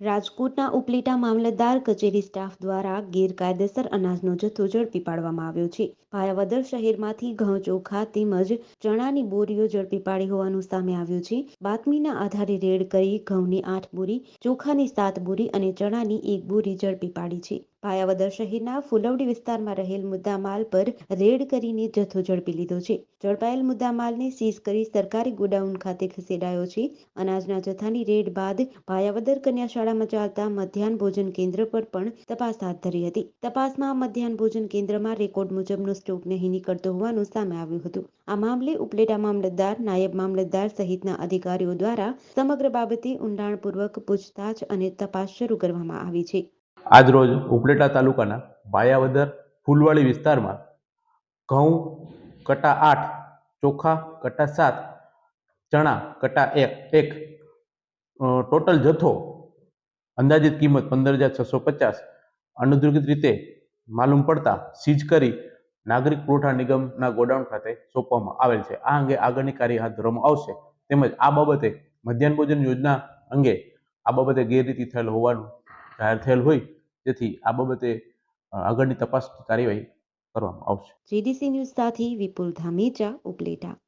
રાજકોટના ઉપલેટા મામલતદાર કચેરી સ્ટાફ દ્વારા ગેરકાયદેસર અનાજનો જથ્થો ઝડપી પાડવામાં આવ્યો છે. ભાયાવદર શહેરમાંથી ઘઉં ચોખા તેમજ ચણાની બોરીઓ ઝડપી પાડી હોવાનું સામે આવ્યું છે. બાતમીના આધારે રેડ કરી ઘઉંની આઠ બોરી, ચોખાની સાત બોરી અને ચણાની એક બોરી ઝડપી પાડી છે. ભાયાવદર શહેરના ફુલવડી વિસ્તારમાં રહેલ મુદ્દામાલ પર રેડ કરીને જથ્થો ઝડપી લીધો છે. ઝડપાયેલ મુદ્દામાલને સીઝ કરી સરકારી ગોડાઉન ખાતે ખસેડાયો છે. અનાજના જથ્થાની રેડ બાદ ભાયાવદર કન્યા શાળામાં ચાલતા મધ્યાહન ભોજન કેન્દ્ર પર પણ તપાસ હાથ ધરી હતી. તપાસમાં મધ્યાહન ભોજન કેન્દ્રમાં રેકોર્ડ મુજબનો સ્ટોક નહીં નીકળતો હોવાનું સામે આવ્યું હતું. આ મામલે ઉપલેટા મામલતદાર, નાયબ મામલતદાર સહિતના અધિકારીઓ દ્વારા સમગ્ર બાબતે ઊંડાણપૂર્વક પૂછતાછ અને તપાસ શરૂ કરવામાં આવી છે. આજરોજ ઉપલેટા તાલુકાના ભાયાવદર ફૂલવાડી વિસ્તારમાં ઘઉં કટા આઠ, ચોખા કટા સાત, ચણા કટા એક એક ટોટલ જથ્થો અંદાજિત કિંમત પંદર હજાર છસો પચાસ અનધિકૃત રીતે માલુમ પડતા સીઝ કરી નાગરિક પુરવઠા નિગમના ગોડાઉન ખાતે સોંપવામાં આવેલ છે. આ અંગે આગળની કાર્ય હાથ ધરવામાં આવશે. તેમજ આ બાબતે મધ્યાહન ભોજન યોજના અંગે આ બાબતે ગેરરીતિ થયેલ હોવાનું જાહેર થયેલ હોય તેથી આ બાબતે આગળની તપાસ કાર્યવાહી કરવામાં આવશે. જીડીસી ન્યૂઝ સાથે વિપુલ ધામેચા ઉપલેટા.